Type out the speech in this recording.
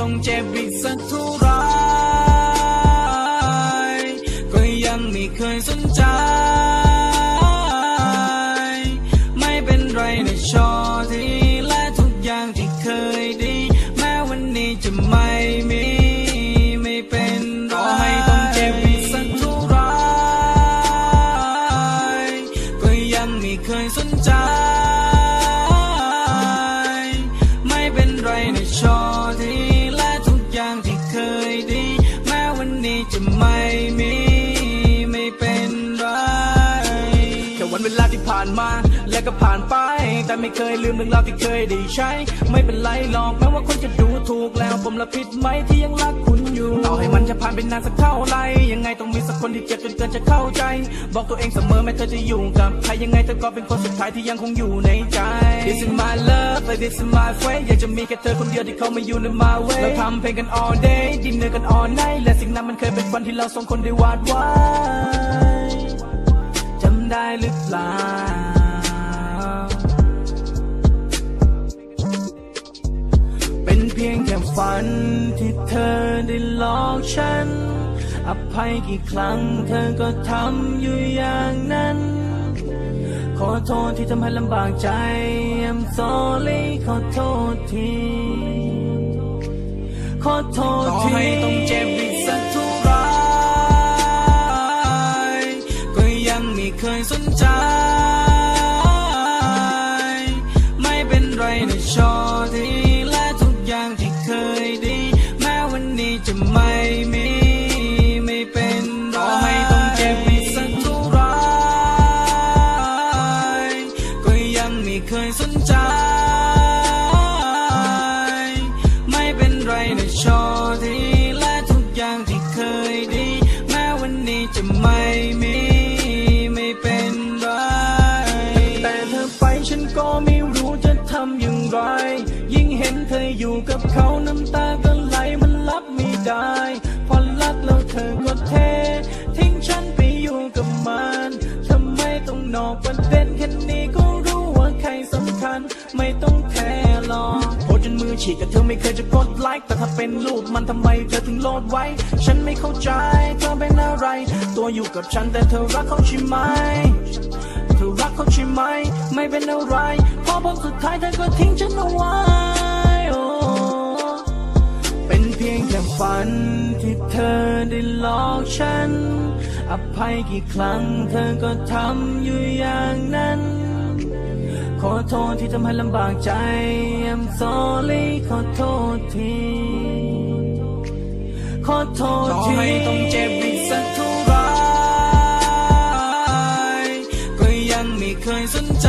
ต้องเจ็บอีกสักเท่าไรก็ยังไม่เคยสนใจ ไม่เป็นไรนะชอที่และทุกอย่างที่เคยดี แม้วันนี้จะไม่มีไม่เป็นไรให้ต้องเจ็บอีกสักเท่าไรก็ยังไม่เคยสนใจ ยดี แม้วันนี้จะไม่มี ไม่เป็นไรแค่วันเวลาที่ผ่านมา และก็ผ่านไป แต่ไม่เคยลืมเรื่องราวที่เคยได้ใช้ ไม่เป็นไรหรอกแม้ว่าคนจะดูถูกแล้ว ผมละผิดไหมที่ยังรักคุณ ผ่านไปนานสักเท่าไรยังไงต้องมีสักคนที่เจ็บจนเกินจะเข้าใจ บอกตัวเองเสมอแม้เธอจะอยู่กับใครยังไงเธอก็เป็นคนสุดท้ายที่ยังคงอยู่ในใจ This is my love this is my way อยากจะมีแค่เธอคนเดียวที่เข้ามาอยู่ใน my way เราทำเพลงกัน all day ดินเนอร์กัน all night และสิ่งนั้นมันเคยเป็นฝันที่เราสองคนได้วาดไว้จำได้หรือเปล่าเป็นเพียงแค่ฝันที่เธอ ได้หลอกฉัน อภัยกี่ครั้งเธอก็ทำอยู่อย่างนั้น ขอโทษที่ทำให้ลำบากใจ I'm sorry ขอโทษที ขอโทษทีให้ต้องเจ็บอีกสักเท่าไหรก็ยังไม่เคยสนใจ ไม่เป็นไรนะชอ จะไม่มีไม่เป็นไร แต่เธอไปฉันก็ไม่รู้จะทำอย่างไร ยิ่งเห็นเธออยู่กับเขาน้ำตาก็ไหลมันรับไม่ได้พอรักแล้วเธอก็เท ทิ้งฉันไปอยู่กับมันทำไมต้องนอกประเด็นแค่นี้ก็รู้ว่าใครสำคัญ ไม่ต้องแค่หรอก อฉีกกับเธอไม่เคยจะกดไลค์แต่ถ้าเป็นรูปมันทำไมเธอถึงโหลดไว้ ฉันไม่เข้าใจเธอเป็นอะไร ตัวอยู่กับฉันแต่เธอรักเขาใช่ไหมเธอรักเขาใช่ไหม ไม่เป็นอะไรพอผลสุดท้ายเธอก็ทิ้งฉันเอาไว้เป็นเพียงแค่ฝันที่เธอได้หลอกฉัน อภัยกี่ครั้งเธอก็ทำอยู่อย่างนั้น ขอโทษที่ทำให้ลำบากใจ I'm sorry ขอโทษทีขอโทษทีให้ต้องเจ็บอีกสักเท่าไรก็ยังไม่เคยสนใจ